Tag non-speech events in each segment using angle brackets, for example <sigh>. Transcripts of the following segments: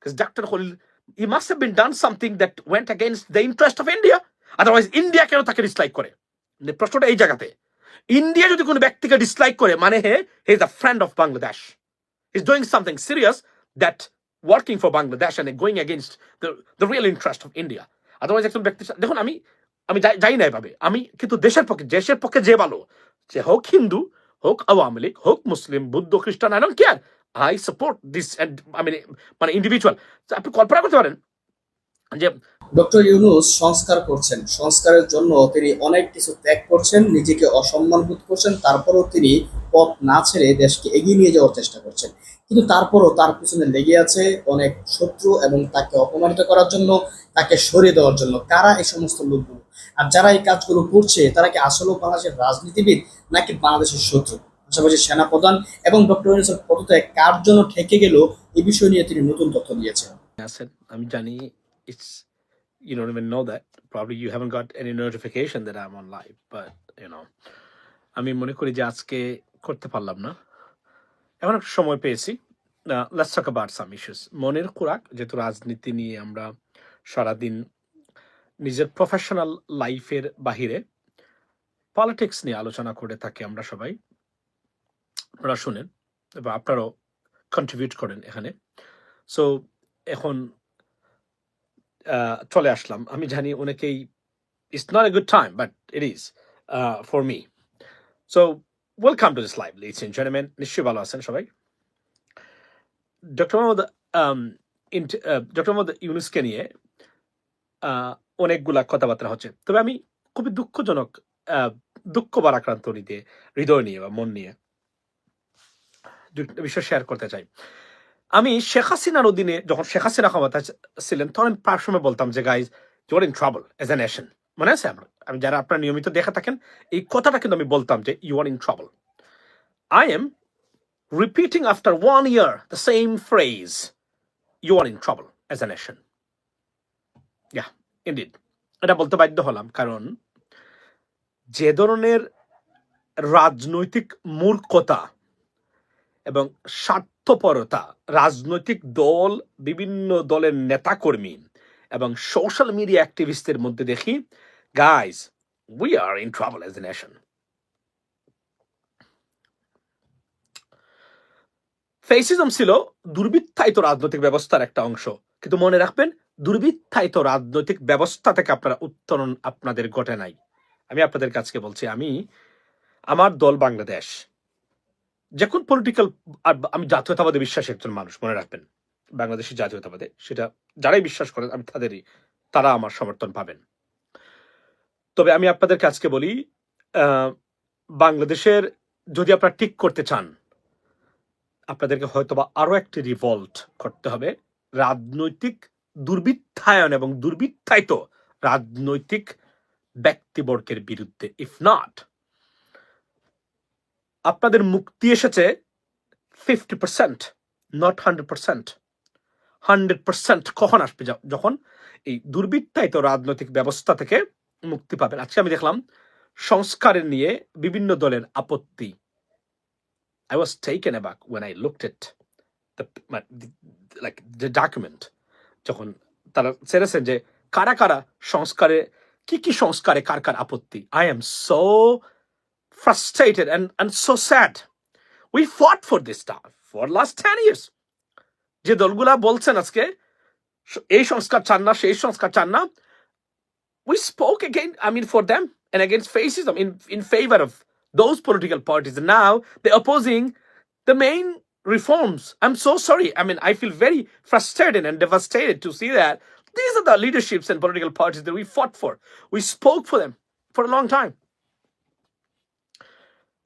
Because Dr. Khalil, he must have been done something that went against the interest of India. Otherwise, India কেন তাকে dislike করে? মানে প্রশ্নটা এই জায়গাতে। ইন্ডিয়া যদি কোনো ব্যক্তিকে ডিসলাইক করে মানে he he is a friend of Bangladesh is doing something serious that working for Bangladesh and going against the real interest of India otherwise একজন ব্যক্তি দেখুন আমি আমি যাই না এভাবে। আমি কিন্তু দেশের পক্ষে দেশের পক্ষে যে ভালো যে হোক হিন্দু হোক আওয়ামী লীগ হোক মুসলিম বুদ্ধ খ্রিস্টান I don't care I support this mean মানে ইন্ডিভিজুয়াল আপনি কল্পনা করতে পারেন যে ডক্টর ইউনুস সংস্কার করছেন। সংস্কারের জন্য তিনি অনেক কিছু ত্যাগ করছেন, নিজেকে অসম্মান বোধ করছেন, তারপরেও তিনি পথ না ছেড়ে দেশকে এগিয়ে নিয়ে যাওয়ার চেষ্টা করছেন। কিন্তু তারপরও তার পিছনে লেগে আছে অনেক শত্রু এবং তাকে অপমানিত করার জন্য, তাকে সরিয়ে দেওয়ার জন্য। কারা এই সমস্ত লোকগুলো? আর যারা এই কাজগুলো করছে, তারা কি আসলেও বাংলাদেশের রাজনীতিবিদ নাকি বাংলাদেশের শত্রু? পাশাপাশি সেনাপ্রধান এবং ডক্টর ইউনুসের পদত্যাগ কার জন্য ঠেকে গেল এই বিষয় নিয়ে তিনি নতুন তথ্য দিয়েছেন। আমি জানি it's you don't even know that. Probably you haven't got any notification that I'm on live, but, you know, আমি মনে করি যে আজকে করতে পারলাম না। এখন একটু সময় পেয়েছি। Let's talk about some issues মনের খোরাক, যেহেতু রাজনীতি নিয়ে আমরা সারাদিন নিজের প্রফেশনাল লাইফের বাহিরে পলিটিক্স নিয়ে আলোচনা করে থাকি আমরা সবাই। আপনারা শুনেন এবং আপনারাও কন্ট্রিবিউট করেন এখানে। সো এখন চলে আসলাম। আমি জানি অনেকেই it's not a good time but it is for me so welcome to this live ladies and gentleman নিশ্চয়ই ভালো আছেন সবাই? ডক্টর মোহাম্মদ ডক্টর মোহাম্মদ ইউনুসকে নিয়ে অনেকগুলা কথাবার্তা হচ্ছে। তবে আমি খুবই দুঃখজনক দুঃখ বারাক্রান্ত নিতে হৃদয় নিয়ে বা মন নিয়ে। দুটো বিষয় শেয়ার করতে চাই। আমি শেখ হাসিনার অধীনে যখন শেখ হাসিনা ক্ষমতা ছিলেন, তখন আমি প্রায় বলতাম যে guys you're in trouble as a nation মনে আছে আমরা? আমি যারা আপনার নিয়মিত দেখে থাকেন, এই কথাটা কিন্তু আমি বলতাম যে you are in trouble I am repeating after one year the same phrase you are in trouble as a nation yeah indeed এটা বলতে বাধ্য হলাম, কারণ যে ধরনের রাজনৈতিক মূর্খতা এবং স্বার্থপরতা, রাজনৈতিক দল, বিভিন্ন দলের নেতাকর্মী এবং সোশ্যাল মিডিয়া অ্যাক্টিভিস্টদের মধ্যে দেখি guys we are in travel as a nation fascism ছিল দুর্বৃত্তায়িত রাজনৈতিক ব্যবস্থার একটা অংশ। কিন্তু মনে রাখবেন, দুর্বৃত্তায়িত রাজনৈতিক ব্যবস্থা থেকে আপনারা উত্তরণ আপনাদের ঘটে নাই। আমি আপনাদের কাছকে বলছি, আমি, আমার দল বাংলাদেশ। যে কোন পলিটিক্যাল আমি জাতীয়তাবাদে বিশ্বাসী একজন মানুষ, মনে রাখবেন, বাংলাদেশি জাতীয়তাবাদে, সেটা যারাই বিশ্বাস করেন আমি তাদেরই, তারা আমার সমর্থন পাবেন। তবে আমি আপনাদেরকে আজকে বলি বাংলাদেশের যদি আপনারা ঠিক করতে চান, আপনাদেরকে হয়তোবা আরও একটি রিভল্ট করতে হবে, রাজনৈতিক দুর্বৃত্তায়ন এবং দুর্বৃত্তায়িত রাজনৈতিক ব্যক্তিবর্গের বিরুদ্ধে। ইফ নট আপনাদের মুক্তি এসেছে fifty percent not hundred percent hundred percent কখন আসবে? যখন এই দুর্বৃত্তায়িত রাজনৈতিক ব্যবস্থা থেকে মুক্তি পাবেন। আজকে আমি দেখলাম সংস্কারের নিয়ে বিভিন্ন দলের আপত্তি। I was taken aback when I looked at like the document যখন তারা ছেড়েছেন যে কারা কারা সংস্কারে, কি কি সংস্কারে কার কার আপত্তি। I am so frustrated and, and so sad. We fought for this stuff for last 10 years. যে দলগুলা বলছেন আজকে স- এই সংস্কার চান না সেই সংস্কার চান না we spoke again i mean for them and against fascism in, in favor of those political parties and now they're opposing the main reforms i'm so sorry i mean i feel very frustrated and devastated to see that these are the leaderships and political parties that we fought for we spoke for them for a long time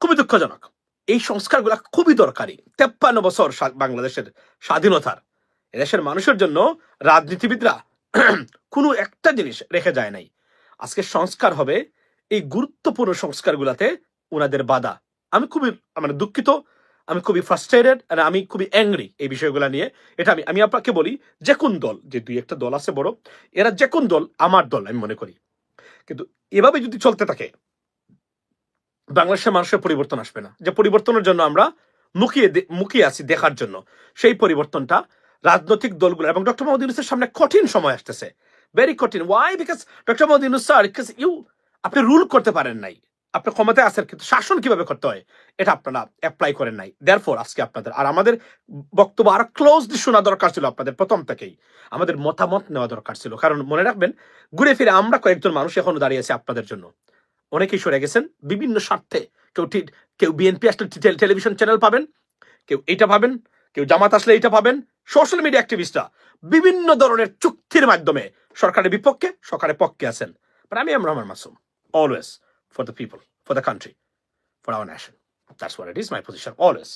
খুবই দুঃখজনক। এই সংস্কারগুলো খুবই দরকারি। তেপ্পান্ন বছর বাংলাদেশের স্বাধীনতার। এদেশের মানুষের জন্য রাজনীতিবিদরা <clears throat> কোনো একটা জিনিস রেখে যায় নাই। আজকে সংস্কার হবে, এই গুরুত্বপূর্ণ সংস্কারগুলাতে ওনাদের বাধা। আমি খুবই মানে দুঃখিত, আমি খুবই ফ্রাস্ট্রেটেড আর আমি খুবই অ্যাংরি এই বিষয়গুলো নিয়ে। এটা আমি আমি আপনাকে বলি, যে কোন দল, যে দুই একটা দল আছে বড়, এরা যে কোন দল, আমার দল, আমি মনে করি। কিন্তু এভাবে যদি চলতে থাকে বাংলাদেশের মানুষের পরিবর্তন আসবে না। যে পরিবর্তনের জন্য আমরা মুখিয়ে মুখিয়ে আছি দেখার জন্য। সেই পরিবর্তনটা রাজনৈতিক দলগুলো এবং ডক্টর মোহাম্মদ ইউনুসের সামনে কঠিন সময় আসতেছে। ভেরি কঠিন। Why because doctor Mohammad Yunus sir you আপনি রুল করতে পারেন নাই। আপনি ক্ষমতায় আছেন, কিন্তু শাসন কীভাবে করতে হয়, এটা আপনারা অ্যাপ্লাই করেন নাই। দেয়ারফোর আজকে আপনাদের, আর আমাদের বক্তব্য আরও ক্লোজলি শোনা দরকার ছিল আপনাদের প্রথম থেকেই। আমাদের মতামত নেওয়া দরকার ছিল। কারণ মনে রাখবেন, ঘুরে ফিরে আমরা কয়েকজন মানুষ এখনও দাঁড়িয়ে আছে আপনাদের জন্য। অনেকেই সরে গেছেন। বিভিন্ন স্বার্থে কেউ কেউ বিএনপি আসলে টেলিভিশন চ্যানেল পাবেন, কেউ এইটা পাবেন, কেউ জামাত আসলে এইটা পাবেন, সোশ্যাল মিডিয়া অ্যাক্টিভিস্টরা বিভিন্ন ধরনের চুক্তির মাধ্যমে সরকারের বিপক্ষে, সরকারের পক্ষে আছেন। বাট আমি M Rahman Masum always for the people for the country for our nation that's what it is my position always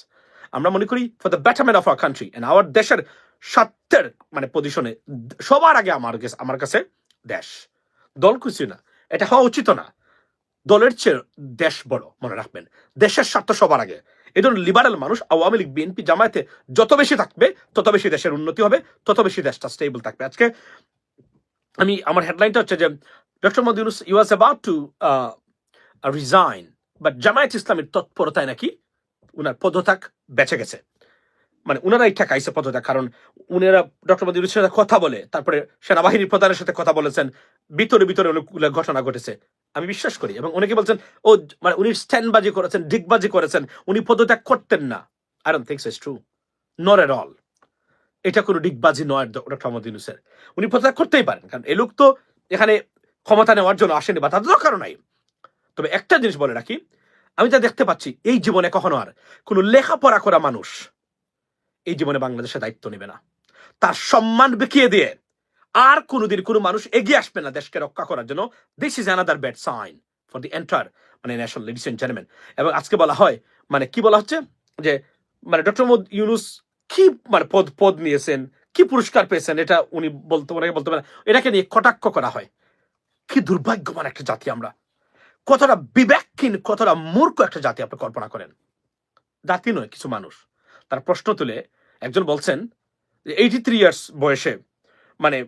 আমরা মনে করি for the betterment of our country and our দেশের স্বার্থের মানে পজিশনে সবার আগে আমার আমার কাছে দেশ। দল কিছু না, এটা হওয়া উচিত না। দলের চেয়ে দেশ বড়, মনে রাখবেন। দেশের স্বার্থ সবার আগে। এই ধরনের লিবারেল মানুষ আওয়ামী লীগ বিএনপি জামায়াতে যত বেশি থাকবে, তত বেশি দেশের উন্নতি হবে, তত বেশি দেশটা স্টেবল থাকবে। আজকে আমি, আমার হেডলাইনটা হচ্ছে যে doctor Modi Yunus you was about to resign but Jamaat ইসলামের তৎপরতায় নাকি উনার পদত্যাগ বেঁচে গেছে। মানে উনারাই ঠেকাইছে পদত্যাগ, কারণ উনারা ডক্টর মোদী সাথে কথা বলে, তারপরে সেনাবাহিনীর প্রধানের সাথে কথা বলেছেন, ভিতরে ভিতরে অনেকগুলো ঘটনা ঘটেছে। আমি বিশ্বাস করি। এবং অনেকে বলছেন, ও মানে উনি স্ট্যান্ডবাজি করেছেন ডিগবাজি করেছেন, উনি পদত্যাগ করতেন না। I don't think it's true not at all এটা কোনো ডিগবাজি নয় ডক্টর মোহাম্মদ ইউনুসের উনি পদত্যাগ করতেই পারেন, কারণ এ লোক তো এখানে ক্ষমতা নেওয়ার জন্য আসেনি বা তাদের দরকারও নাই। তবে একটা জিনিস বলে রাখি, আমি যা দেখতে পাচ্ছি, এই জীবনে কখনো আর কোনো লেখাপড়া করা মানুষ এই জীবনে বাংলাদেশে দায়িত্ব নেবে না। তার সম্মান বিকিয়ে দিয়ে আর কোনোদিন কোনো মানুষ এগিয়ে আসবে না দেশকে রক্ষা করার জন্য। This is another bad sign for the entire মানে ন্যাশনাল লেডিস এন্ড চেয়ারম্যান এবং আজকে বলা হয় মানে কি বলা হচ্ছে? যে মানে ডক্টর মোদ ইউনুস কি মানে পদ পদ নিয়েছেন, কি পুরস্কার পেয়েছেন, এটা উনি বলতে অনেকে বলতে পারেন এটাকে নিয়ে কটাক্ষ করা হয়। কি দুর্ভাগ্যবান একটা জাতি আমরা। কতটা বিবেকহীন, কতটা মূর্খ একটা জাতি আপনি কল্পনা করেন। জাতি নয়, কিছু মানুষ। তার প্রশ্ন তুলে একজন বলছেন এইটি থ্রি ইয়ার্স বয়সে মানে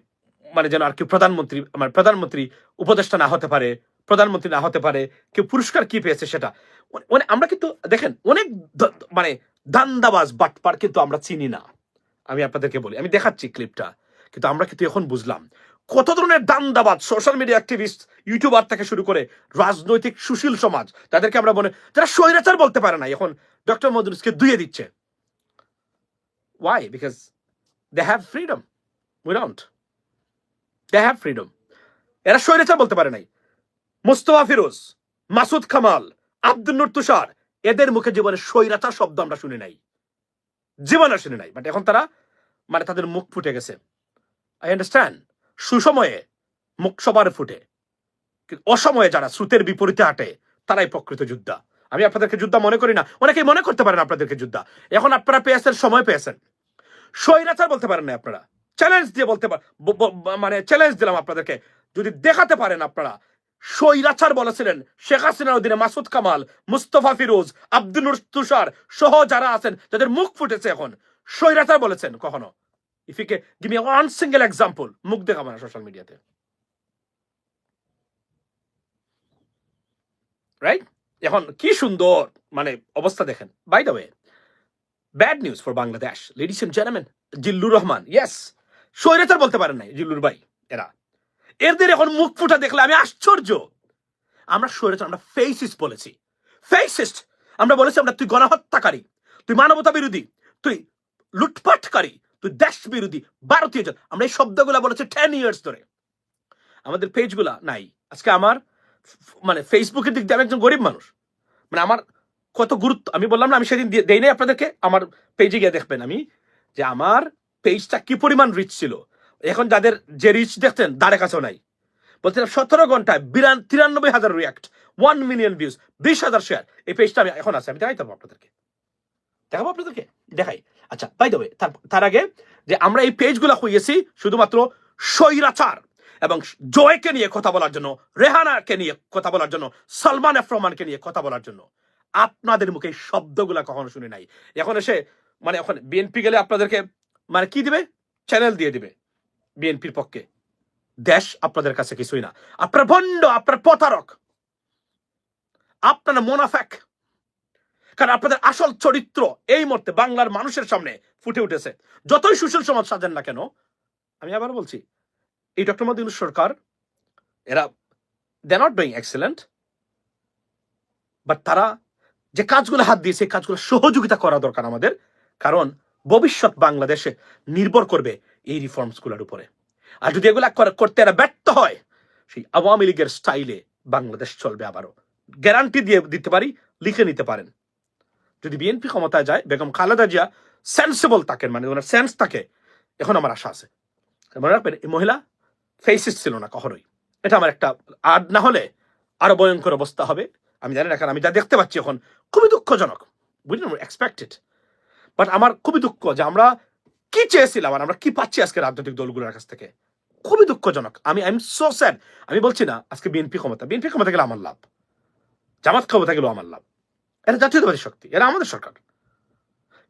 মানে যেন আর কি প্রধানমন্ত্রী মানে প্রধানমন্ত্রী উপদেষ্টা না হতে পারে, প্রধানমন্ত্রী না হতে পারে, কেউ পুরস্কার কি পেয়েছে সেটা। মানে আমরা কিন্তু, দেখেন, অনেক মানে দান্দাবাজ বাটপার কিন্তু আমরা চিনি না। আমি আপনাদেরকে বলি, আমি দেখাচ্ছি ক্লিপটা, কিন্তু আমরা কিন্তু এখন বুঝলাম কত ধরনের দান্দাবাজ সোশ্যাল মিডিয়া অ্যাক্টিভিস্ট ইউটিউবার থেকে শুরু করে রাজনৈতিক সুশীল সমাজ, তাদেরকে আমরা মনে যারা স্বৈরাচার বলতে পারে না, এখন ডক্টর মদুরুসকে দুয়ে দিচ্ছে। Why because they have freedom we don't they have freedom এরা স্বৈরাচার বলতে পারে নাই। মুস্তফা ফিরোজ, মাসুদ খামাল আব্দুল নুর তুষার, এদের মুখে জীবনে স্বৈরাচার শব্দ আমরা শুনি নাই। জীবনে শুনি নাই বাট এখন তারা মানে তাদের মুখ ফুটে গেছে। আই আন্ডারস্ট্যান্ড সুসময়ে মুখ সবার ফুটে। অসময়ে যারা স্রোতের বিপরীতে হাঁটে তারাই প্রকৃত যোদ্ধা। আমি আপনাদেরকে যোদ্ধা মনে করি না। অনেকেই মনে করতে পারেন আপনাদেরকে যোদ্ধা। এখন আপনারা পেয়েছেন, সময় পেয়েছেন। স্বৈরাচার বলতে পারেন না আপনারা। চ্যালেঞ্জ দিয়ে বলতে মানে চ্যালেঞ্জ দিলাম আপনাদেরকে। যদি দেখাতে পারেন আপনারা, স্বৈরাচার বলেছিলেন শেখ হাসিনার অধীনে মাসুদ কামাল, মুস্তফা ফিরোজ, আব্দুল তুষার সহ যারা আছেন, যাদের মুখ ফুটেছে এখন, স্বৈরাচার বলেছেন কখনো? If you can give me one single example মুখ দেখাবো না সোশ্যাল মিডিয়াতে রাইট এখন কি সুন্দর মানে অবস্থা দেখেন। By the way bad news for Bangladesh ladies and gentleman Zillur Rahman yes স্বৈরাচার বলতে পারেন নাই জিল্লুর ভাই, এরা। এদের এখন মুখ ফুটা দেখলে আমি আশ্চর্য। আমরা স্বৈরাচার, আমরা ফেসিস্ট বলেছি। ফেসিস্ট, আমরা বলেছি আমরা তুই গণহত্যাকারী, তুই মানবতা বিরোধী, তুই লুটপাটকারী, তুই দেশ বিরোধী, ভারতীয় জাত আমরা এই শব্দগুলো বলেছি টেন ইয়ার্স ধরে। আমাদের পেজগুলা নাই। আজকে আমার মানে ফেসবুকের দিক দিয়ে আমি একজন গরিব মানুষ। মানে আমার কত গুরুত্ব আমি বললাম না, আমি সেদিন দেই নাই আপনাদেরকে, আমার পেজে গিয়ে দেখবেন আমি, যে আমার পেজটা কি পরিমাণ রিচ ছিল? এখন যাদের যে রিচ দেখতেন দাঁড়ে কাছেও নাই। বলছিলাম, সতেরো ঘন্টায় বিরান তিরানব্বই হাজার রিয়াক্ট ওয়ান মিলিয়ন ভিউজ বিশ হাজার শেয়ার এই পেজটা আমি এখন আছে, আমি দেখাই পারব আপনাদেরকে। দেখাবো আপনাদেরকে? দেখাই। আচ্ছা বাই দেবে তার আগে যে আমরা এই পেজগুলো হইয়েছি শুধুমাত্র স্বৈরাচার এবং জয়কে নিয়ে কথা বলার জন্য, রেহানাকে নিয়ে কথা বলার জন্য, সলমান এফ রহমানকে নিয়ে কথা বলার জন্য। আপনাদের মুখে শব্দগুলা কখনো শুনি নাই। এখন এসে মানে এখন বিএনপি গেলে আপনাদেরকে মানে কি দিবে? চ্যানেল দিয়ে দিবে বিএনপির পক্ষে। দেশ আপনাদের কাছে কিছুই না। আপনার ভণ্ড, আপনার প্রতারক। আপনার মোনাফেক। কারণ আপনাদের আসল চরিত্র এই মুহূর্তে বাংলার মানুষের সামনে ফুটে উঠেছে। যতই সুশীল সমাজ সাজেন না কেন, আমি আবার বলছি, এই ডক্টর মোদী সরকার, এরা they not doing excellent but তারা যে কাজগুলো হাত দিয়েছে কাজগুলো সহযোগিতা করা দরকার আমাদের। কারণ ভবিষ্যৎ বাংলাদেশে নির্ভর করবে এই রিফর্মসগুলোর উপরে। আর যদি এগুলা করতে এরা ব্যর্থ হয়, সেই আওয়ামী লীগের স্টাইলে বাংলাদেশ চলবে আবারও। গ্যারান্টি দিয়ে দিতে পারি, লিখে নিতে পারেন। যদি বিএনপি ক্ষমতায় যায়, বেগম খালেদা জিয়া সেন্সিবল থাকেন মানে ওনার সেন্স থাকে এখন আমার আশা আছে। মনে রাখবেন, এই মহিলা ফেসিস ছিল না কখনোই। এটা আমার একটা আর না হলে আরও ভয়ঙ্কর অবস্থা হবে। আমি জানি না, কারণ আমি যা দেখতে পাচ্ছি এখন, খুবই দুঃখজনক। বুঝলেন এক্সপেক্টেড বাট আমার খুবই দুঃখ যে আমরা কি চেয়েছিলাম আর আমরা কি পাচ্ছি আজকে রাজনৈতিক দলগুলোর কাছ থেকে? খুবই দুঃখজনক। আমি আই এম সো স্যাড আমি বলছি না, আজকে বিএনপি ক্ষমতা। বিএনপি ক্ষমতা গেলে আমার লাভ। জামাত ক্ষমতা গেলেও আমার লাভ। এরা জাতীয়তাবাদী শক্তি এরা আমাদের সরকার।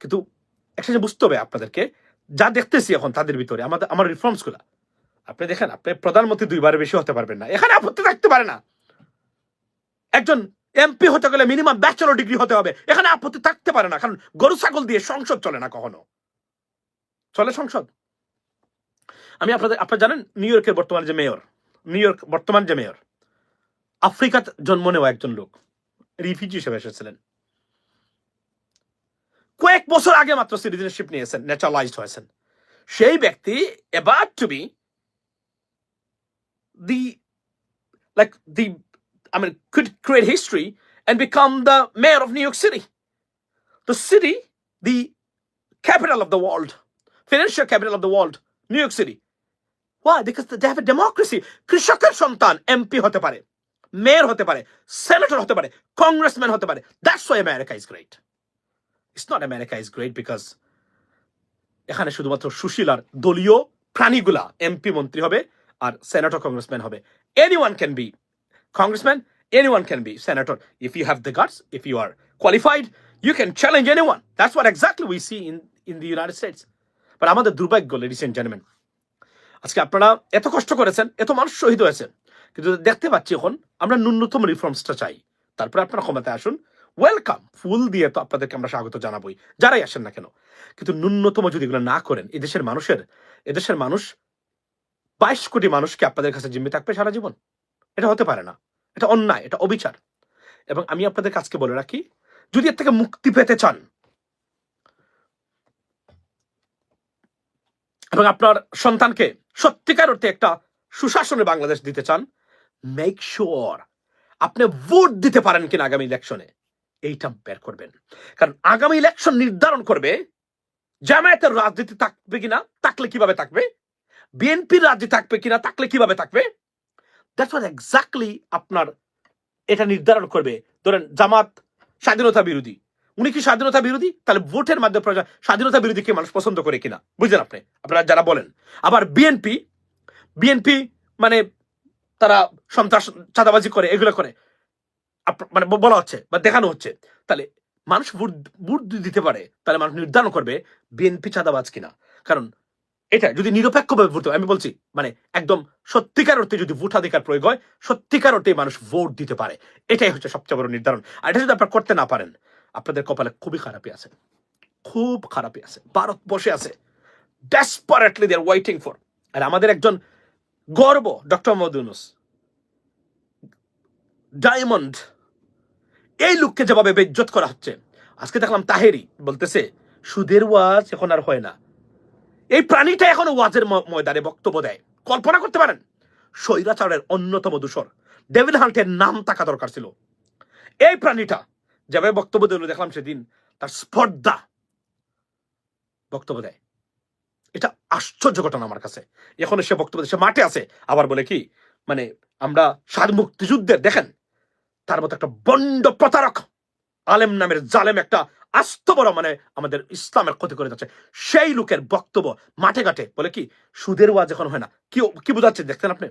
কিন্তু একটা জিনিস বুঝতে হবে আপনাদেরকে, যা দেখতেছি এখন তাদের ভিতরে, আমাদের, আমার রিফর্মসগুলা। আপনি দেখেন, আপনি প্রধানমন্ত্রী দুইবারের বেশি হতে পারবেন না। এখানে আপত্তি থাকতে পারে না। একজন এমপি হতে গেলে মিনিমাম ব্যাচেলর ডিগ্রি হতে হবে। এখানে আপত্তি থাকতে পারে না, কারণ গরু, ছাগল দিয়ে সংসদ চলে না কখনো। চলে সংসদ। আমি আপনাদের, আপনারা জানেন নিউ ইয়র্কের বর্তমান যে মেয়র নিউ ইয়র্ক বর্তমান যে মেয়র আফ্রিকাত জন্ম নেওয়া একজন লোক রিফিউজি হিসেবে এসেছিলেন। কয়েক বছর আগে মাত্র সিটিজেনশিপ নিয়েছেন ন্যাচারালাইজড হয়েছেন। সেই ব্যক্তি এবার to be the like the I mean, could create history and become the mayor of New York City. The city, the capital of the world, financial capital of the world, New York City. Why? Because they have a democracy. কৃষকের সন্তান MP হতে পারে mayor হতে পারে senator হতে পারে congressman হতে পারে that's why America is great it's not America is great because এখানে শুধুমাত্র সুশীলার দলীয় প্রাণীগুলা এমপি মন্ত্রী হবে আর সেনেটর কংগ্রেসম্যান হবে anyone can be congressman, anyone can be senator. If you have the guts, if you are qualified, you can challenge anyone. That's what exactly we see in, in the United States. But আমাদের দুর্ভাগ্য ladies and gentleman আজকে আপনারা এত কষ্ট করেছেন এত মানুষ শহীদ হয়েছেন। কিন্তু দেখতে পাচ্ছি এখন আমরা ন্যূনতম রিফর্মসটা চাই। তারপরে আপনারা ক্ষমতায় আসুন। ওয়েলকাম ফুল দিয়ে তো আপনাদেরকে আমরা স্বাগত জানাবোই। যারাই আসেন না কেন। কিন্তু ন্যূনতম যদি এগুলো না করেন এদেশের মানুষের এদেশের মানুষ বাইশ কোটি মানুষকে আপনাদের কাছে জিম্মি থাকবে সারা জীবন। এটা হতে পারে না। এটা অন্যায়, এটা অবিচার। এবং আমি আপনাদের কাছকে বলে রাখি, যদি এর থেকে মুক্তি পেতে চান, এবং আপনার সন্তানকে সত্যিকার অর্থে একটা সুশাসনে বাংলাদেশ দিতে চান মেক শিওর আপনি ভোট দিতে পারেন কিনা আগামী ইলেকশনে এইটা বের করবেন। কারণ আগামী ইলেকশন নির্ধারণ করবে জামায়াতের রাজনীতি থাকবে কিনা, থাকলে কীভাবে থাকবে? বিএনপির রাজনীতি থাকবে কিনা, থাকলে কীভাবে থাকবে? দ্যাটস ওয়াট এক্স্যাক্টলি আপনার এটা নির্ধারণ করবে। ধরেন, জামাত স্বাধীনতা বিরোধী। উনি কি স্বাধীনতা বিরোধী? তাহলে ভোটের মাধ্যমে প্রজা- স্বাধীনতা বিরোধীকে মানুষ পছন্দ করে কিনা? বুঝলেন আপনি? আপনারা যারা বলেন। আবার বিএনপি বিএনপি মানে তারা সন্ত্রাস, চাঁদাবাজি করে, এগুলো করে। মানে বলা হচ্ছে বা দেখানো হচ্ছে। তাহলে মানুষ ভোট ভোট দিতে পারে। তাহলে মানুষ নির্ধারণ করবে বিএনপি চাঁদাবাজ কিনা। কারণ এটা যদি নিরপেক্ষভাবে ভোট আমি বলছি মানে একদম সত্যিকার অর্থে যদি ভোটাধিকার প্রয়োগ হয়, সত্যিকার অর্থে মানুষ ভোট দিতে পারে। এটাই হচ্ছে সবচেয়ে বড় নির্ধারণ। আর এটা যদি আপনারা করতে না পারেন, আপনাদের কপালে খুবই খারাপই আছে। খুব খারাপই আছে। ভারত বসে আছে। Desperately they are waiting for আর আমাদের একজন গর্ব, ডক্টর মদুনুস ডায়মন্ড। এই লোককে যেভাবে বেজ্জত করা হচ্ছে। আজকে দেখলাম তাহেরি বলতেছে, সুদের ওয়াজ এখন আর হয় না। এই প্রাণীটা এখনও ওয়াজের ময়দানে বক্তব্য দেয়। কল্পনা করতে পারেন, স্বৈরাচারের অন্যতম দূষর, ডেভিড হান্টের নাম থাকা দরকার ছিল। এই প্রাণীটা, যেভাবে বক্তব্য দিল, দেখলাম সেদিন, তার স্পর্ধা বক্তব্য দেয়। এটা আশ্চর্য ঘটনা আমার কাছে। এখন সে বক্তব্য সে মাঠে আছে, আবার বলে কি মানে আমরা স্বাধীন মুক্তিযুদ্ধের, দেখেন, তার মতো একটা বন্ড প্রতারক, আলেম নামের জালেম একটা আস্ত মানে আমাদের ইসলামের ক্ষতি করে যাচ্ছে। সেই লোকের বক্তব্য মাঠে ঘাটে বলে কি? সুদের ওয়াজ এখন হয় না। কি কি বোঝাচ্ছে দেখতেন আপনি?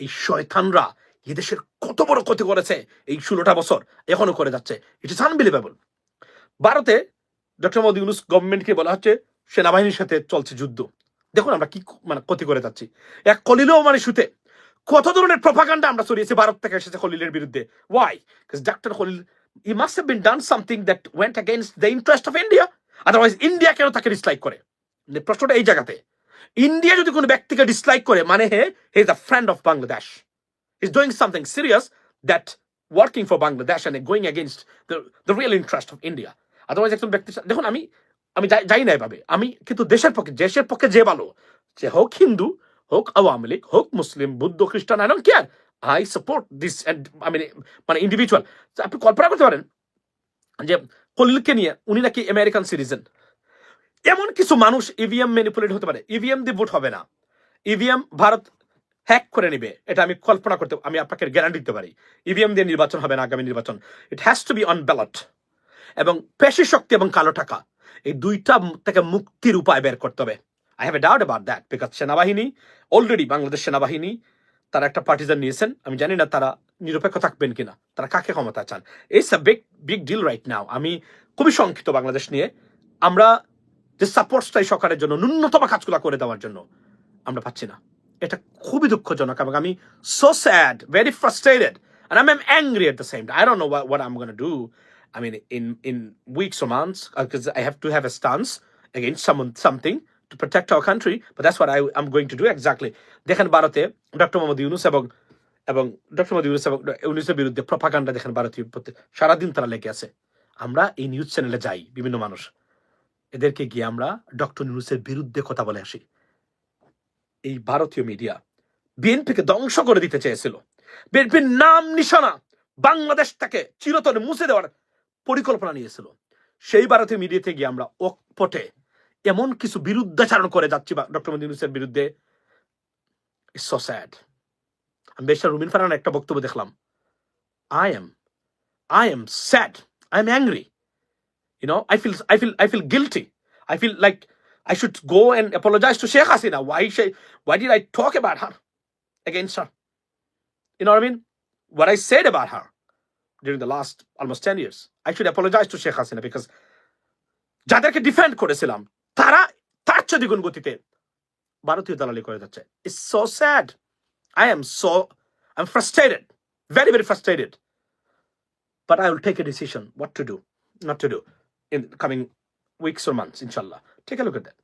এই শয়তানরা এদেশের কত বড় ক্ষতি করেছে এই ষোলোটা বছর, এখনও করে যাচ্ছে। ইট ইস আনবিলিভেবল ভারতে ডক্টর মোদী ইউনুস গভর্নমেন্টকে বলা হচ্ছে, সেনাবাহিনীর সাথে চলছে যুদ্ধ। দেখুন আমরা কি মানে ক্ষতি করে যাচ্ছি। এক কলিলেও মানে শুতে কত ধরনের প্রপাগান্ডা আমরা ছড়িয়েছি ভারত থেকে এসেছে খলিলের বিরুদ্ধে? Why doctor Khalil he must have been done something that went against the interest of India. Otherwise, India কেন তাকে ডিসলাইক করে? প্রশ্নটা এই জায়গাতে। ইন্ডিয়া যদি কোনো ব্যক্তিকে ডিসলাইক করে মানে he he is a friend of Bangladesh is doing something serious that working for Bangladesh and going against the the real interest of India otherwise একজন ব্যক্তি দেখুন আমি আমি যাই- না এভাবে। আমি কিন্তু দেশের পক্ষে দেশের পক্ষে যে ভালো যে হোক হিন্দু হোক আওয়ামী লীগ হোক মুসলিম বুদ্ধ খ্রিস্টান I care I support this I mean মানে ইন্ডিভিজুয়াল আপনি কল্পনা করতে পারেন যে কলিলকে নিয়ে উনি নাকি আমেরিকান সিটিজেন এমন কিছু মানুষ ইভিএম ম্যানিপুলেট হতে পারে। ইভিএম দিয়ে ভোট হবে না। ইভিএম ভারত হ্যাক করে নিবে। এটা আমি কল্পনা করতে, আমি আপনাকে গ্যারান্টি দিতে পারি। ইভিএম দিয়ে নির্বাচন হবে না আগামী নির্বাচন। It has to be on ballot এবং পেশি শক্তি এবং কালো টাকা, এই দুইটা থেকে মুক্তির উপায় বের করতে হবে। I have a doubt about that because সেনাবাহিনী অলরেডি বাংলাদেশ সেনাবাহিনী তারা একটা পার্টিজান নিয়েছেন। আমি জানি না তারা নিরপেক্ষ থাকবেন কিনা তারা কাকে ক্ষমতা চান। It's a big big deal right now আমি খুবই শঙ্কিত বাংলাদেশ নিয়ে। আমরা যে সাপোর্টসটাই সরকারের জন্য ন্যূনতম কাজগুলো করে দেওয়ার জন্য আমরা পাচ্ছি না। এটা খুবই দুঃখজনক এবং আমি so sad very frustrated and I'm, I'm angry at the same time. I don't know what, what I'm to do. I mean, in, in weeks or months, because I have to have a stance against someone, something. To protect our country. But that's what I, I'm going to do exactly. দেখেন ভারতে doctor Mohammad Yunus এবং এবং doctor Mohammad Yunus এবং ইউনুসের বিরুদ্ধে propaganda দেখেন ভারতীয় প্রতি- সারাদিন তারা লেগে আছে আমরা এই নিউজ চ্যানেলে যাই বিভিন্ন মানুষ এদেরকে গিয়ে আমরা ডক্টর ইউনুসের বিরুদ্ধে কথা বলে আসি এই ভারতীয় মিডিয়া বিএনপিকে ধ্বংস করে দিতে চেয়েছিল বিএনপির নাম নিশানা বাংলাদেশ থেকে চিরতরে মুছে দেওয়ার পরিকল্পনা নিয়েছিল সেই ভারতীয় মিডিয়াতে গিয়ে আমরা অকপটে এমন কিছু বিরুদ্ধাচারণ করে যাচ্ছি ডক্টর মোদী ইউনুসের বিরুদ্ধে সো স্যাড আমি বেশার রুমিন ফারান একটা বক্তব্য দেখলাম I am I am sad I am angry you know i feel i feel i feel guilty i feel like i should go and apologize to sheikh hasina why she, why did i talk about her against her you know what i mean what i said about her during the last almost 10 years i should apologize to sheikh hasina because যাদেরকে defend করেছিলাম তারা তার চেয়ে দ্বিগুণ গতিতে ভারতীয় দালালি করে যাচ্ছে it's so sad I am so I am frustrated very very frustrated but I will take a decision what to do, not to do in the coming weeks or months, inshallah. Take a look at that.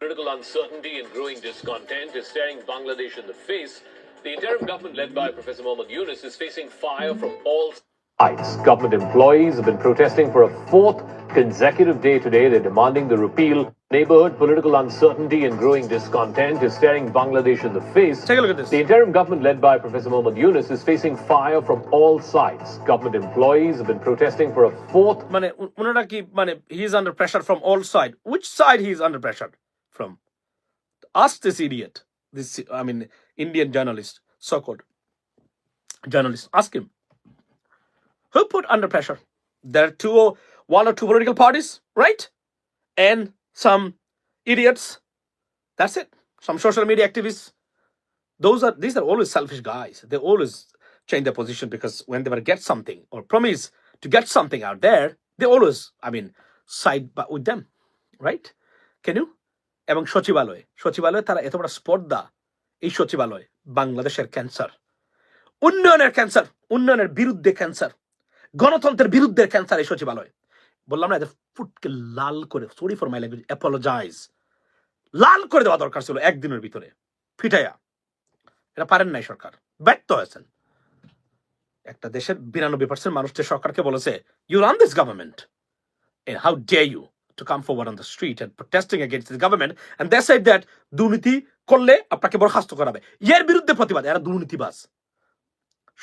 Political uncertainty and growing discontent is staring Bangladesh in the face. The interim government led by Professor Mohammad Yunus is facing fire from all sides. Government employees have been protesting for a fourth consecutive day today, they're demanding the repeal. Neighborhood political uncertainty and growing discontent is staring Bangladesh in the face. Take a look at this. The interim government led by Professor Mohammad Yunus is facing fire from all sides. Government employees have been protesting for a fourth. Mane, unara ki, mane, he is under pressure from all sides. Which side he is under pressure from? Ask this idiot. This, I mean, Indian journalist, so-called journalist. Ask him. Who put under pressure? There are two one or two political parties, right? And some idiots. That's it. Some social media activists. Those are these are always selfish guys. They always change their position because when they were get something or promise to get something out there, they always, I mean, side ba- with them, right? Can you? এবং সচিবালয় সচিবালয়ে তারা এত বড় স্পর্ধা এই সচিবালয় বাংলাদেশের ক্যান্সার উন্নয়নের ক্যান্সার উন্নয়নের বিরুদ্ধে ক্যান্সার গণতন্ত্রের বিরুদ্ধে ক্যান্সার এই সচিবালয় বললাম না, এদের ফুটকে লাল করে sorry for my language apologize লাল করে দেওয়া দরকার ছিল একদিনের ভিতরে। ফিটাইয়া এটা পারেন নাই সরকার। ব্যর্থ হয়েছেন। একটা দেশের বিরানব্বই পার্সেন্ট মানুষ যে সরকারকে বলেছে you run this government and how dare you to come forward on the street and protesting against the government? And they said that দুর্নীতি করলে আপনাকে বরখাস্ত করাবে এর বিরুদ্ধে প্রতিবাদ, এরা দুর্নীতিবাজ।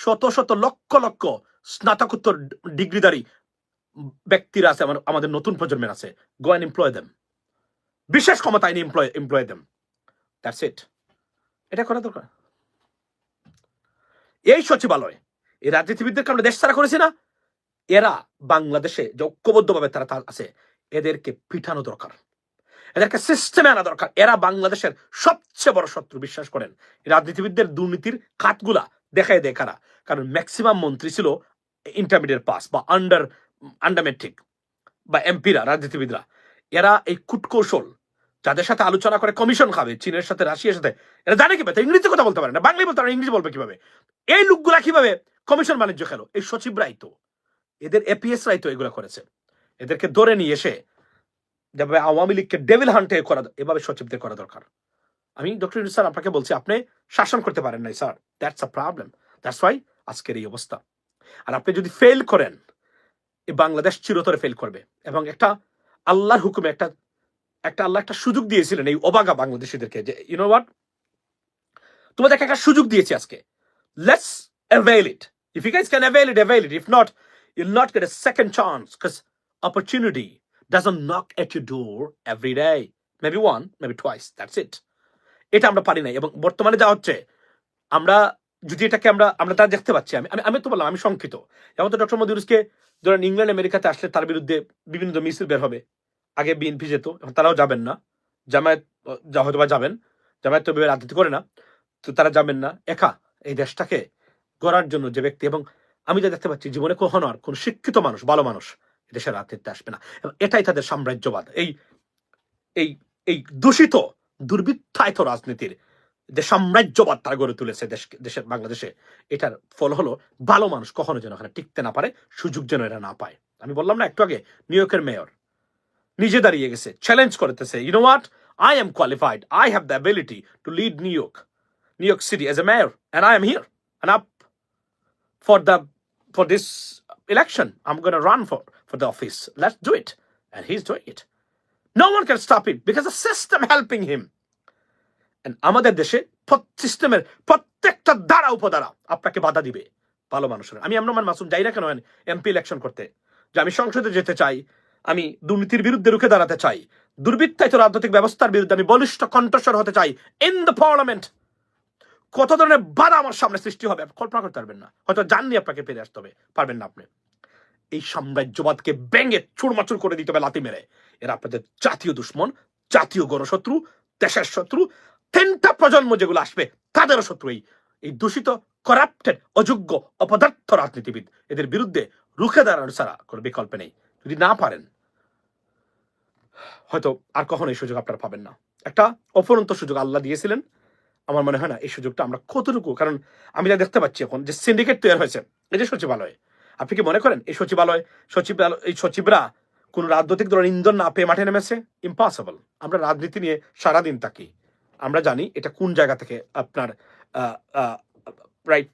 শত শত লক্ষ লক্ষ স্নাতকোত্তর ডিগ্রিধারী ব্যক্তিরা আছে আমাদের নতুন প্রজন্মের আছে। গো অ্যান্ড এমপ্লয় দেম বিশেষ ক্ষমতা আইনি employ employ them that's it এটা করা দরকার। এই সচিবালয়, এই রাজনীতিবিদদেরকে আমরা দেশ ছাড়া করেছি না। এরা বাংলাদেশে যে ঐক্যবদ্ধভাবে তারা আছে, এদেরকে পিঠানো দরকার। এদেরকে সিস্টেমে আনা দরকার। এরা বাংলাদেশের সবচেয়ে বড় শত্রু, বিশ্বাস করেন। রাজনীতিবিদদের দুর্নীতির খাতগুলা দেখায় দেয় কারা? কারণ ম্যাক্সিমাম মন্ত্রী ছিল ইন্টারমিডিয়েট পাস বা আন্ডার আন্ডার মেট্রিক বা এমপিরা, রাজনীতিবিদরা, এরা এই কুটকৌশল যাদের সাথে আলোচনা করে কমিশন খাবে, চীনের সাথে, রাশিয়ার সাথে, এরা জানে কীভাবে? তো ইংরেজি কথা বলতে পারে না, বাংলায় বলতে পারে ইংরেজি বলবে কীভাবে? এই লোকগুলা কীভাবে কমিশন বাণিজ্য খেলো? এই সচিবরাই তো এদের এপিএস রাই তো এগুলো করেছে। এদেরকে ধরে নিয়ে এসে যেভাবে আওয়ামী লীগকে ডেভিল হান্টে করা, এভাবে সচিবদের করা দরকার। আমি ডক্টর স্যার আপনাকে বলছি, আপনি শাসন করতে পারেন নাই sir that's a problem that's why আজকের এই অবস্থা। আর আপনি যদি ফেল করেন বাংলাদেশ চিরতরে ফেল করবে এবং একটা আল্লাহর হুকুমে একটা একটা আল্লাহ একটা সুযোগ দিয়েছিলেন এই অবাগা বাংলাদেশিদেরকে যে ইউনো হোয়াট তোমাদেরকে একটা সুযোগ দিয়েছি আজকে let's avail it if you guys can avail it avail it if not you'll not get a second chance because opportunity doesn't knock at your door every day maybe one maybe twice that's it এটা আমরা পারি নাই এবং বর্তমানে যা হচ্ছে আমরা যদি এটাকে আমরা আমরা তা দেখতে পাচ্ছি, আমি আমি তো বললাম, আমি শঙ্কিত। যেমন তো ডক্টর মদিউসকে ধরেন ইংল্যান্ড, আমেরিকাতে আসলে তার বিরুদ্ধে বিভিন্ন মিছিল বের হবে। আগে বিএনপি যেত তারাও যাবেন না। জামায়াত, যা হয়তো বা যাবেন, জামায়াত তো রাজনীতি করে না, তো তারা যাবেন না। একা এই দেশটাকে গড়ার জন্য যে ব্যক্তি, এবং আমি যা দেখতে পাচ্ছি, জীবনে কখনো আর কোন শিক্ষিত মানুষ, ভালো মানুষ দেশের রাজনীতিতে আসবে না। এবং এটাই তাদের সাম্রাজ্যবাদ। এই এই এই দূষিত, দুর্বৃত্তায়িত রাজনীতির যে সাম্রাজ্যবাদ তারা গড়ে তুলেছে দেশ দেশের বাংলাদেশে এটার ফল হলো ভালো মানুষ কখনো যেন ওখানে টিকতে না পারে সুযোগ যেন এরা না পায় আমি বললাম না একটু আগে নিউ ইয়র্কের মেয়র নিজে দাঁড়িয়ে গেছে চ্যালেঞ্জ করতেছে you know what I am qualified I have the ability to lead New York New York City as a mayor and I am here and up for the for this election. I'm going to run for for the office. Let's do it, and he's doing it. No one can stop him because the system helping him. And আমাদের দেশে সিস্টেমের প্রত্যেকটা দ্বারা উপদ্বারা আপনাকে বাধা দিবে ভালো মানুষের। আমি এমন মাসুম যাই না কেন এমপি ইলেকশন করতে? যে আমি সংসদে যেতে চাই, আমি দুর্নীতির বিরুদ্ধে রুখে দাঁড়াতে চাই, দুর্বৃত্তায়িত রাজনৈতিক ব্যবস্থার বিরুদ্ধে আমি বলিষ্ঠ কণ্ঠস্বর হতে চাই ইন দ্য পার্লামেন্ট কত ধরনের বাধা আমার সামনে সৃষ্টি হবে কল্পনা করতে পারবেন না। হয়তো জাননি আপনাকে ফিরে আসতে হবে, পারবেন না আপনি। এই সাম্রাজ্যবাদকে ব্যাঙে চুরমাচুর করে দিতে হবে লাতি মেরে। এরা আপনাদের জাতীয় দুশ্মন, জাতীয় গণশত্রু, দেশের শত্রু তিনটা প্রজন্ম যেগুলো আসবে, তাদেরও শত্রু এই। এই দূষিত করাপ্টেড অযোগ্য, অপদার্থ রাজনীতিবিদ, এদের বিরুদ্ধে রুখে দাঁড়ানো ছাড়া কোনো বিকল্প নেই। যদি না পারেন, হয়তো আর কখনো এই সুযোগ আপনারা পাবেন না। একটা অপরন্ত সুযোগ আল্লাহ দিয়েছিলেন। আমার মনে হয় না এই সুযোগটা আমরা কতটুকু, কারণ আমি যা দেখতে পাচ্ছি এখন যে সিন্ডিকেট তৈরি হয়েছে, এই যে সচিবালয়, আপনি কি মনে করেন এই সচিবালয় সচিবালয়, এই সচিবরা কোন রাজনৈতিক দলের ইন্ধন না পেয়ে মাঠে নেমেছে? ইম্পসিবল আমরা রাজনীতি নিয়ে সারাদিন থাকি। আমরা জানি এটা কোন জায়গা থেকে আপনার রাইট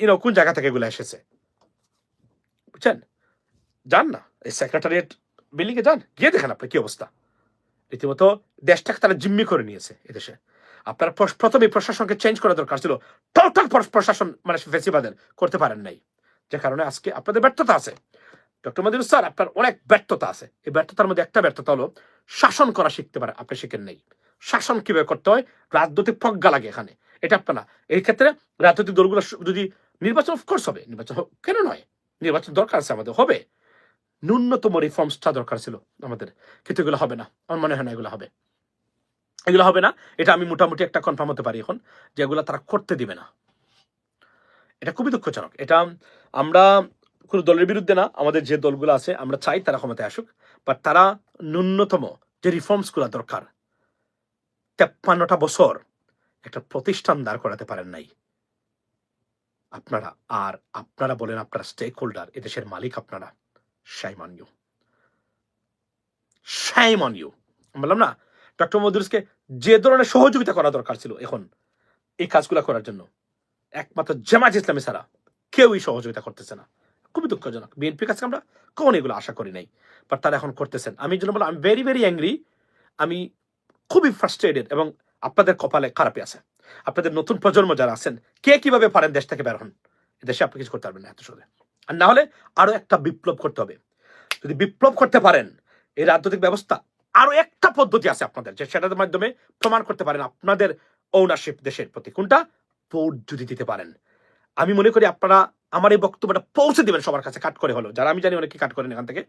ইউনো কোন জায়গা থেকে এগুলো এসেছে। বুঝছেন? যান না, এই সেক্রেটারিয়েট বিল্ডিং এ যান, গিয়ে দেখেন আপনার কি অবস্থা। রীতিমতো দেশটাকে তারা জিম্মি করে নিয়েছে এদেশে। আপনার প্রথমে প্রশাসনকে চেঞ্জ করা দরকার ছিল। টোটাল প্রশাসন মানে ফেসিবাদের করতে পারেন নাই। যে কারণে আজকে আপনাদের ব্যর্থতা আছে। ডক্টর মদিন স্যার, আপনার অনেক ব্যর্থতা আছে। এই ব্যর্থতার মধ্যে একটা ব্যর্থতা হলো, শাসন করা শিখতে পারে, আপনি শিখেন নেই। শাসন কীভাবে করতে হয়? রাজনৈতিক প্রজ্ঞা লাগে এখানে। এটা আপনার, এই ক্ষেত্রে রাজনৈতিক দলগুলো যদি নির্বাচন অফকোর্স হবে, নির্বাচন কেন নয়? নির্বাচন দরকার আছে আমাদের, হবে। ন্যূনতম রিফর্মসটা দরকার ছিল আমাদের, কিন্তু এগুলো হবে না, আমার মনে হয় না এগুলো হবে। এগুলো হবে না, এটা আমি মোটামুটি একটা কনফার্ম হতে পারি এখন, যে এগুলো তারা করতে দিবে না। এটা খুবই দুঃখজনক। এটা আমরা কোনো দলের বিরুদ্ধে না, আমাদের যে দলগুলো আছে, আমরা চাই তারা ক্ষমতায় আসুক বাট তারা ন্যূনতম যে রিফর্মসগুলো দরকার তেপ্পান্নটা বছর একটা প্রতিষ্ঠান দাঁড় করাতে পারেন নাই। আপনারা আর আপনারা বলেন আপনারা স্টেক হোল্ডার এদেশের মালিক আপনারা। Shame on you. Shame on you বললাম না, ডক্টর মদুরসকে যে ধরনের সহযোগিতা করা দরকার ছিল এখন, এই কাজগুলো করার জন্য, একমাত্র জামাত ইসলামী ছাড়া কেউই সহযোগিতা করতেছে না। খুবই দুঃখজনক। বিএনপির কাছে আমরা কখন এগুলো আশা করি নাই বাট তারা এখন করতেছেন। আমি জন্য বললাম আমি ভেরি ভেরি অ্যাংরি আমি খুবই ফ্রাস্ট্রেটেড এবং আপনাদের কপালে খারাপই আছে। আপনাদের নতুন প্রজন্ম যারা আছেন, কে কীভাবে পারেন দেশ থেকে বের হন? দেশে আপনি কিছু করতে পারবেন না এত সহজে। আর না হলে আরও একটা বিপ্লব করতে হবে। যদি বিপ্লব করতে পারেন, এই রাজনৈতিক ব্যবস্থা আরও একটা পদ্ধতি আছে আপনাদের, যে সেটার মাধ্যমে প্রমাণ করতে পারেন আপনাদের ওনারশিপ দেশের প্রতি। কোনটা? ভোট যদি দিতে পারেন। আমি মনে করি আপনারা আমার এই বক্তব্যটা পৌঁছে দেবেন সবার কাছে, কাট করে হলো যারা আমি জানি অনেকে কাট করেন এখান থেকে।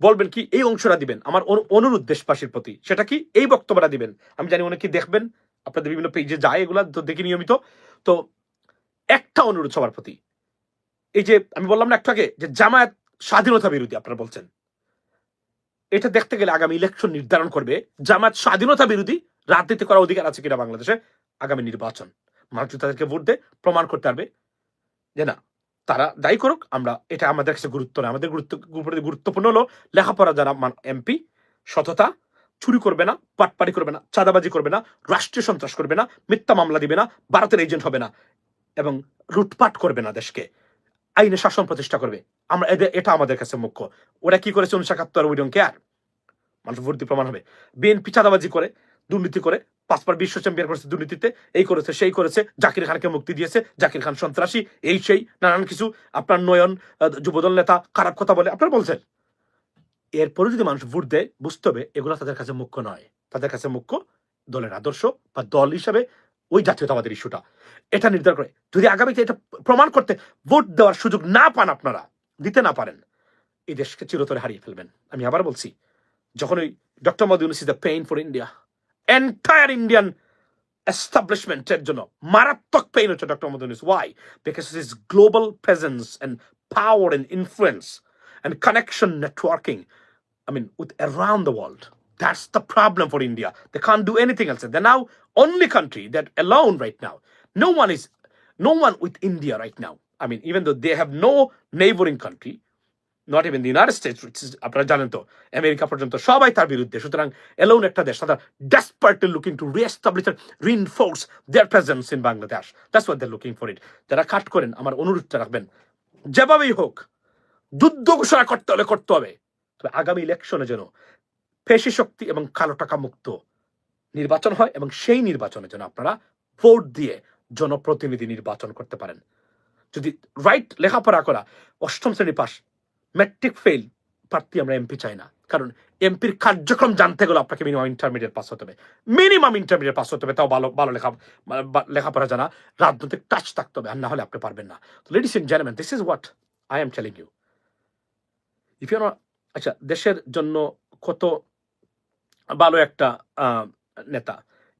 বলবেন কি, এই অংশটা দিবেন। আমার অনুরোধ দেশবাসীর প্রতি। সেটা কি? এই বক্তব্যটা দিবেন। আমি জানি অনেকে দেখবেন, আপনাদের বিভিন্ন পেজে যায় এগুলা, তো দেখি নিয়মিত। তো একটা অনুরোধ সবার প্রতি। এই যে, আমি বললাম না একটু আগে যে, জামায়াত স্বাধীনতা বিরোধী, আপনারা বলছেন। এটা দেখতে গেলে আগামী ইলেকশন নির্ধারণ করবে, জামায়াত স্বাধীনতা বিরোধী রাজনীতি করার অধিকার আছে কিনা বাংলাদেশে? আগামী নির্বাচন। মানুষ তাদেরকে ভোট দেয়, প্রমাণ করতে পারবে। যে না তারা যাই করুক, আমরা এটা আমাদের কাছে গুরুত্ব না আমাদের গুরুত্ব, গুরুত্ব- গুরুত্বপূর্ণ হলো লেখাপড়া যারা এমপি, সততা, চুরি করবে না পাটপাড়ি করবে না, চাঁদাবাজি করবে না, রাষ্ট্রীয় সন্ত্রাস করবে না, মিথ্যা মামলা দিবে না, ভারতের এজেন্ট হবে না এবং লুটপাট করবে না দেশকে। আইনে শাসন প্রতিষ্ঠা করবে। আমরা এদের, এটা আমাদের কাছে মুখ্য। ওরা কি করেছে উনিশশো একাত্তর উই কেয়ার মানুষ দিয়ে প্রমাণ হবে। বিএনপি চাঁদাবাজি করে, দুর্নীতি করে পাঁচবার বিশ্ব চ্যাম্পিয়ন করেছে দুর্নীতিতে, এই করেছে, সেই করেছে, জাকির খানকে মুক্তি দিয়েছে, জাকির খান সন্ত্রাসী, এই সেই, নানান কিছু, আপনার নয়ন যুবদল নেতা, খারাপ কথা বলে, আপনারা বলছেন। এরপরে যদি মানুষ ভোট দেয়, বুঝতে হবে এগুলো তাদের কাছে মুখ্য নয়। তাদের কাছে মুখ্য দলের আদর্শ বা দল হিসাবে ওই জাতীয়তাবাদের ইস্যুটা। এটা নির্ধারণ করে, যদি আগামীতে এটা প্রমাণ করতে ভোট দেওয়ার সুযোগ না পান আপনারা, দিতে না পারেন, এই দেশকে চিরতরে হারিয়ে ফেলবেন। আমি আবার বলছি, যখন ওই doctor Modi is the pain for India entire Indian এস্টাবলিশমেন্টের জন্য মারাত্মক পেইন হচ্ছে doctor Modi why because his global presence and power and influence and connection networking I mean, with around the world. That's the problem for India. They can't do anything else. They're now only country that alone right now. No one is, no one with India right now. I mean, even though they have no neighboring country, not even States, which is আপনারা জানেন তো America পর্যন্ত সবাই তার বিরুদ্ধে সুতরাং alone একটা দেশ তারা looking to re-establish and reinforce their presence in Bangladesh. That's what they're looking for it. যারা কাট করেন আমার অনুরোধটা রাখবেন যেভাবেই হোক যুদ্ধ ঘোষণা করতে হলে করতে হবে তবে আগামী ইলেকশনে যেন পেশি শক্তি এবং কালো টাকা মুক্ত নির্বাচন হয় এবং সেই নির্বাচনে যেন আপনারা ভোট দিয়ে জনপ্রতিনিধি নির্বাচন করতে পারেন যদি রাইট লেখাপড়া করা অষ্টম শ্রেণি পাস ম্যাট্রিক ফেল প্রার্থী আমরা এমপি চাই না। কারণ এমপির কার্যক্রম জানতে গেলে আপনাকে মিনিমাম ইন্টারমিডিয়েট পাস হতে হবে। মিনিমাম ইন্টারমিডিয়েট পাস হতে হবে, তাও ভালো ভালো লেখা লেখাপড়া জানা, রাজনৈতিক টাচ থাকতে হবে, আর না হলে আপনি পারবেন না। Ladies in gentleman this is what I am telling you if you আচ্ছা দেশের জন্য কত ভালো একটা নেতা।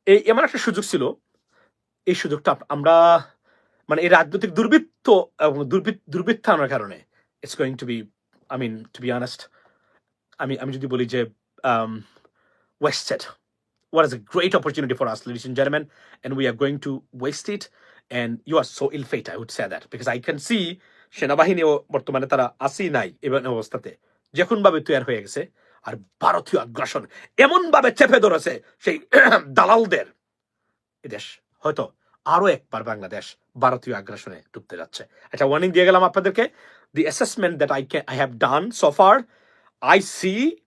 এই এমন একটা সুযোগ ছিল, এই সুযোগটা আমরা মানে এই রাজনৈতিক দুর্বৃত্ত এবং দুর্বৃত্ত দুর্বৃত্তানোর কারণে it's going to be I mean to be honest আমি আমি যদি বলি যে wasted what is a great opportunity for us, ladies and gentlemen, and we are going to waste it. And you are so ill fate, I would say that, because I can see সেনাবাহিনীও বর্তমানে তারা আসি নাই এমন অবস্থাতে। যখন ভাবে তৈরি হয়ে গেছে আর ভারতীয় আগ্রাসন এমন ভাবে চেপে ধরেছে সেই <clears throat> দালালদের। এদেশ হয়তো আরও একবার বাংলাদেশ ভারতীয় আগ্রাসনে ডুবতে যাচ্ছে। একটা ওয়ার্নিং দিয়ে গেলাম আপনাদেরকে। the assessment that I can I have done so far, I see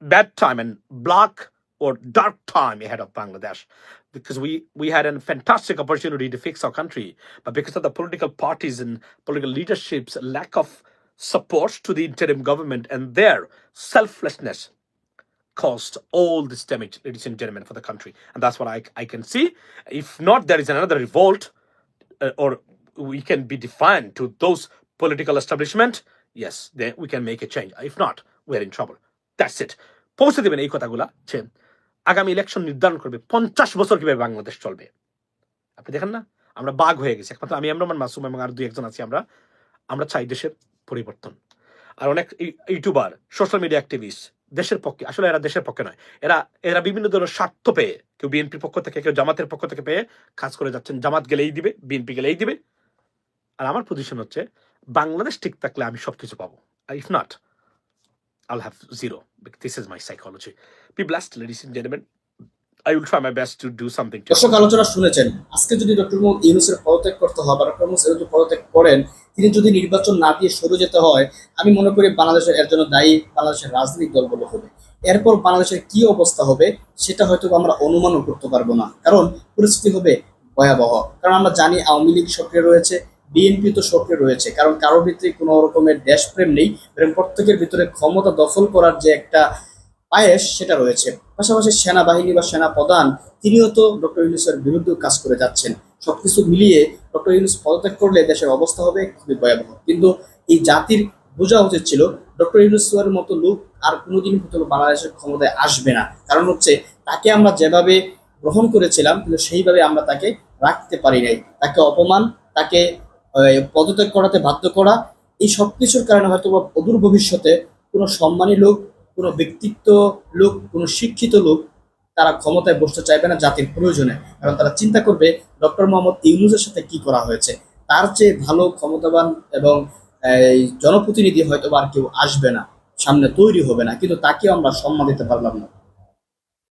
bad time and black or dark time ahead of Bangladesh because we, we had a fantastic opportunity to fix our country. But because of the political parties and political leadership's lack of support to the interim government and their selflessness caused all this damage, ladies and gentlemen, for the country. And that's what I, I can see. If not, there is another revolt uh, or we can be defined to those political establishment, yes, then we can make a change. If not, we're in trouble. That's it. পৌঁছে দেবেন এই কথাগুলা যে আগামী election নির্ধারণ করবে। পঞ্চাশ বছর কীভাবে বাংলাদেশ চলবে? আপনি দেখেন না? আমরা বাঘ হয়ে গেছি। একমাত্র আমি এমন মাসুম এবং আর দুই একজন আছি আমরা। আমরা চাই দেশের পরিবর্তন। আর অনেক you- YouTuber social media activist দেশের পক্ষে আসলে এরা দেশের পক্ষে নয়। এরা এরা বিভিন্ন ধরনের স্বার্থ পেয়ে কেউ বিএনপির পক্ষ থেকে কেউ জামাতের পক্ষ থেকে পেয়ে কাজ করে যাচ্ছেন। জামাত গেলেই দিবে বিএনপি গেলেই দিবে। আর আমার পজিশন হচ্ছে বাংলাদেশ ঠিক থাকলে আমি সবকিছু পাবো if not have zero. Because This is my psychology. Be blessed, ladies and gentlemen. I will try my best to do something. দর্শক আলোচনা শুনেছেন আজকে যদি ডক্টর মোহাম্মদ ইউনুসের পদত্যাগ করতে হয় বা ডক্টর মোহাম্মদ যদি পদত্যাগ করেন তিনি যদি নির্বাচন না দিয়ে সরে যেতে হয় আমি মনে করি বাংলাদেশের এর জন্য দায়ী বাংলাদেশের রাজনৈতিক দলগুলো হবে এরপর বাংলাদেশের কি অবস্থা হবে সেটা হয়তো আমরা অনুমানও করতে পারব না কারণ পরিস্থিতি হবে ভয়াবহ কারণ আমরা জানি আওয়ামী লীগ সক্রিয় রয়েছে বিএনপি তো সক্রিয় রয়েছে। কারণ কারোর ভিতরে কোনো রকমের দেশপ্রেম নেই এবং প্রত্যেকের ভিতরে ক্ষমতা দখল করার যে একটা পায়েস সেটা রয়েছে। পাশাপাশি সেনাবাহিনী বা সেনা প্রধান তিনিও তো ডক্টর ইউনুসের বিরুদ্ধে কাজ করে যাচ্ছেন। সবকিছু মিলিয়ে ডক্টর ইউনুস পদত্যাগ করলে দেশের অবস্থা হবে খুবই ভয়াবহ। কিন্তু এই জাতির বোঝা উচিত ছিল, ডক্টর ইউনুসের মতো লোক আর কোনোদিন হয়তো বাংলাদেশের ক্ষমতায় আসবে না। কারণ হচ্ছে, তাকে আমরা যেভাবে গ্রহণ করেছিলাম, কিন্তু সেইভাবে আমরা তাকে রাখতে পারি নাই। তাকে অপমান, তাকে পদত্যাগ করাতে বাধ্য করা, এই সব কিছুর কারণে হয়তো বা অদূর ভবিষ্যতে কোনো সম্মানী লোক, কোনো ব্যক্তিত্ব লোক, কোনো শিক্ষিত লোক তারা ক্ষমতায় বসতে চাইবে না জাতির প্রয়োজনে। কারণ তারা চিন্তা করবে, ডক্টর মোহাম্মদ ইউনুসের সাথে কি করা হয়েছে? তার চেয়ে ভালো ক্ষমতাবান এবং জনপ্রতিনিধি হয়তো আর কেউ আসবে না, সামনে তৈরি হবে না। কিন্তু তাকেও আমরা সম্মান দিতে পারলাম না।